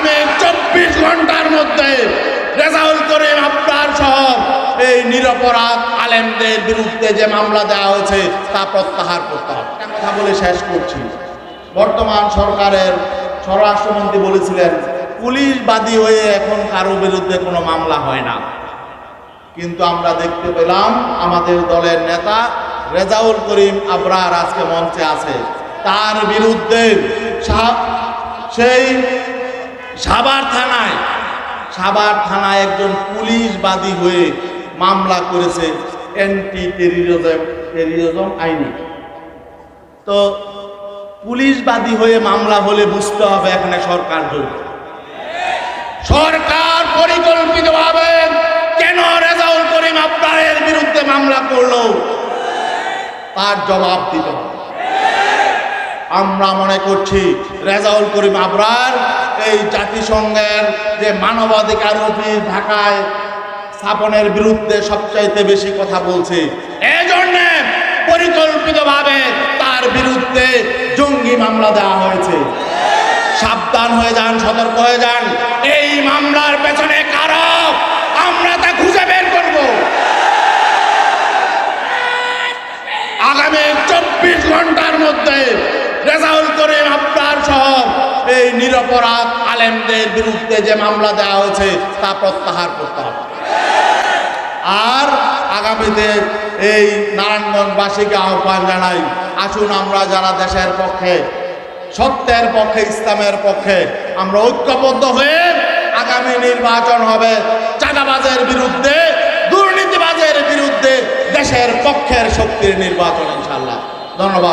আগামী চব্বিশ ঘণ্টার মধ্যে রেজাউল করিম আপনার সহ এই নিরপরাধ আলেমদের বিরুদ্ধে যে মামলা দেওয়া হয়েছে তা প্রত্যাহার করতে হবে। কথা বলে শেষ করছি। বর্তমান সরকারের স্বরাষ্ট্রমন্ত্রী বলেছিলেন, পুলিশ বাদী হয়ে এখন কারও বিরুদ্ধে কোনো মামলা হয় না। কিন্তু আমরা দেখতে পেলাম আমাদের দলের নেতা রেজাউল করিম আবরার আজকে মঞ্চে আছে। তার বিরুদ্ধে সেই সাভার থানায় সাবার থানায় একজন পুলিশ বাদী হয়ে মামলা করেছে অ্যান্টি টেরিজম টেরিজম আইনে। তো পুলিশ বাদী হয়ে মামলা হলে বুঝতে হবে এখানে সরকার জড়িত। সরকার পরিকল্পিতভাবে কেন রেজাউল করিম আবরারের বিরুদ্ধে মামলা করল? তার জবাব হবে। আমরা মনে করছি রেজাউল করিম আবরার এই জাতিসংঘের যে মানবাধিকার অফিস ঢাকায় স্থাপনের বিরুদ্ধে সবচাইতে বেশি কথা বলছে এই জন্যে পরিকল্পিতভাবে তার বিরুদ্ধে জঙ্গি মামলা দেওয়া হয়েছে। সাবধান হয়ে যান, সতর্ক হয়ে যান এই মামলার পেছনে কারক আমরা তা খুঁজে বের করব আগামী চব্বিশ ঘণ্টার মধ্যে রেজাউল করিম আবদার সহ এই নিরপরাধ আলেমদের বিরুদ্ধে যে মামলা দেওয়া হয়েছে, তা প্রত্যাহার করতে হবে। আর আগামীতে এই নারায়ণগঞ্জবাসীকে আহ্বান জানাই, আসুন আমরা যারা দেশের পক্ষে, সত্যের পক্ষে, ইসলামের পক্ষে আমরা ঐক্যবদ্ধ হয়ে আগামী নির্বাচন হবে, চাঁদাবাজের বিরুদ্ধে, দুর্নীতিবাজের বিরুদ্ধে দেশের পক্ষের শক্তির নির্বাচন ইনশাল্লাহ ধন্যবাদ।